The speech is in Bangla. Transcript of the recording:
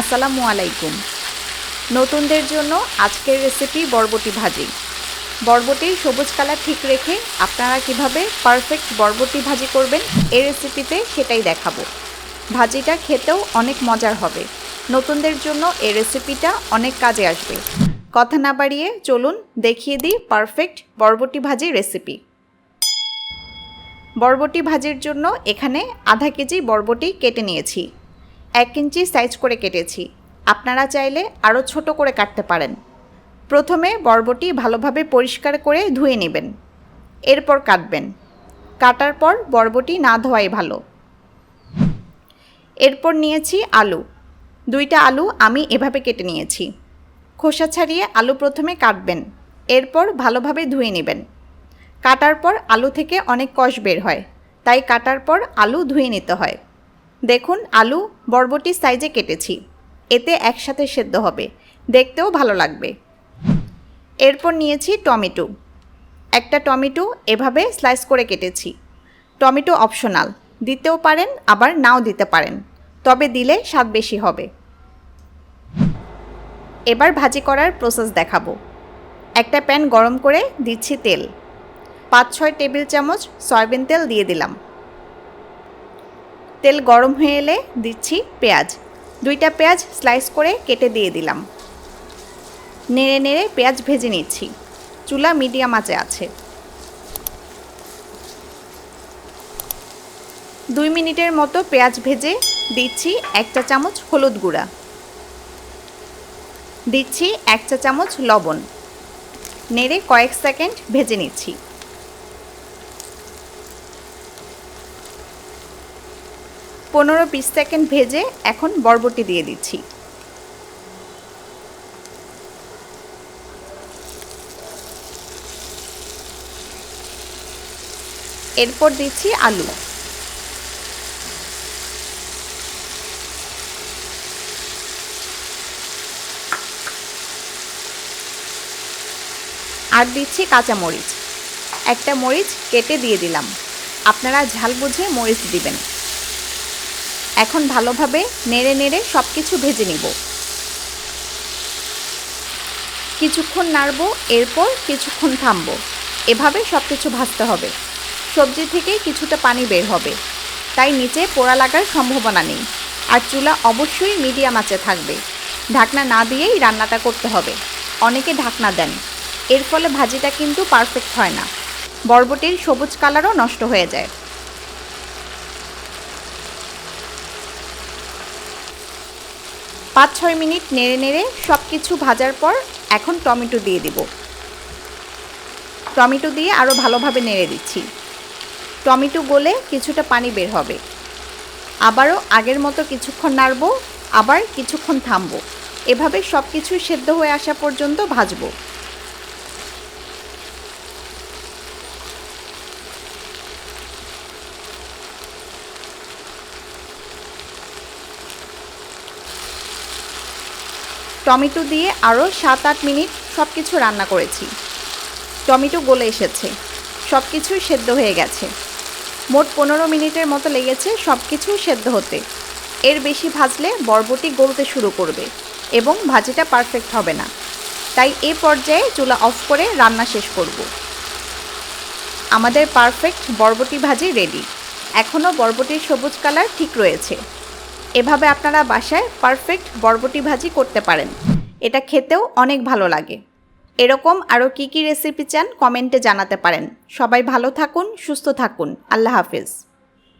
আসসালামু আলাইকুম। নতুনদের জন্য আজকের রেসিপি বরবটি ভাজি। বরবটির সবুজ কালার ঠিক রেখে আপনারা কীভাবে পারফেক্ট বরবটি ভাজি করবেন এই রেসিপিতে সেটাই দেখাবো। ভাজিটা খেতেও অনেক মজার হবে। নতুনদের জন্য এই রেসিপিটা অনেক কাজে আসবে। কথা না বাড়িয়ে চলুন দেখিয়ে দিই পারফেক্ট বরবটি ভাজি রেসিপি বরবটি ভাজির জন্য এখানে আধা কেজি বরবটি কেটে নিয়েছি। এক ইঞ্চি সাইজ করে কেটেছি। আপনারা চাইলে আরও ছোট করে কাটতে পারেন। প্রথমে বরবটি ভালোভাবে পরিষ্কার করে ধুয়ে নেবেন। এরপর কাটবেন। কাটার পর বরবটি না ধোয়াই ভালো। এরপর নিয়েছি আলু। দুইটা আলু আমি এভাবে কেটে নিয়েছি। খোসা ছাড়িয়ে আলু প্রথমে কাটবেন। এরপর ভালোভাবে ধুয়ে নেবেন। কাটার পর আলু থেকে অনেক কষ বের হয়। তাই কাটার পর আলু ধুয়ে নিতে হয়। দেখুন, আলু বরবটির সাইজে কেটেছি। এতে একসাথে সেদ্ধ হবে। দেখতেও ভালো লাগবে। এরপর নিয়েছি টমেটো। একটা টমেটো এভাবে স্লাইস করে কেটেছি। Tomato optional. দিতেও পারেন, আবার নাও দিতে পারেন। তবে দিলে স্বাদ বেশি হবে। এবার ভাজি করার প্রসেস দেখাবো। একটা প্যান গরম করে দিচ্ছি তেল। পাঁচ ছয় টেবিল চামচ সয়াবিন তেল দিয়ে দিলাম। তেল গরম হয়ে এলে দিচ্ছি পেঁয়াজ। দুইটা পেঁয়াজ স্লাইস করে কেটে দিয়ে দিলাম। নেড়ে নেড়ে পেঁয়াজ ভেজে নিচ্ছি। চুলা মিডিয়াম আঁচে আছে। দুই মিনিটের মতো পেঁয়াজ ভেজে দিচ্ছি এক চা চামচ হলুদ গুঁড়া। দিচ্ছি এক চা চামচ লবণ। নেড়ে কয়েক সেকেন্ড ভেজে নিচ্ছি। পনেরো বিশ সেকেন্ড ভেজে এখন বরবটি দিয়ে দিচ্ছি। এরপর দিচ্ছি আলু। আর দিচ্ছি কাঁচা মরিচ। একটা মরিচ কেটে দিয়ে দিলাম। আপনারা ঝাল বুঝে মরিচ দিবেন। এখন ভালোভাবে নেড়ে নেড়ে সব কিছু ভেজে নিব। কিছুক্ষণ নাড়ব, এরপর কিছুক্ষণ থামব। এভাবে সব কিছু ভাজতে হবে। সবজি থেকে কিছুটা পানি বের হবে। তাই নিচে পোড়া লাগার সম্ভাবনা নেই। আর চুলা অবশ্যই মিডিয়াম আঁচে থাকবে। ঢাকনা না দিয়েই রান্নাটা করতে হবে। অনেকে ঢাকনা দেন। এর ফলে ভাজিটা কিন্তু পারফেক্ট হয় না। বরবটির সবুজ কালারও নষ্ট হয়ে যায়। পাঁচ ছয় মিনিট নেড়ে নেড়ে সব কিছু ভাজার পর এখন টমেটো দিয়ে দেব। টমেটো দিয়ে আরও ভালোভাবে নেড়ে দিচ্ছি। টমেটো গলে কিছুটা পানি বের হবে। আবারও আগের মতো কিছুক্ষণ নাড়ব, আবার কিছুক্ষণ থামবো। এভাবে সব কিছু সেদ্ধ হয়ে আসা পর্যন্ত ভাজবো। টমেটো দিয়ে আরও সাত আট মিনিট সব কিছু রান্না করেছি। টমেটো গলে এসেছে। সব কিছুই সেদ্ধ হয়ে গেছে। মোট পনেরো মিনিটের মতো লেগেছে সব কিছু সেদ্ধ হতে। এর বেশি ভাজলে বরবটি গলতে শুরু করবে এবং ভাজিটা পারফেক্ট হবে না। তাই এ পর্যায়ে চুলা অফ করে রান্না শেষ করব। আমাদের পারফেক্ট বরবটি ভাজি রেডি। এখনও বরবটির সবুজ কালার ঠিক রয়েছে। এভাবে আপনারা বাসায় পারফেক্ট বরবটি ভাজি করতে পারেন। এটা খেতেও অনেক ভালো লাগে। এরকম আরও কী কী রেসিপি চান কমেন্টে জানাতে পারেন। সবাই ভালো থাকুন, সুস্থ থাকুন। আল্লাহ হাফিজ।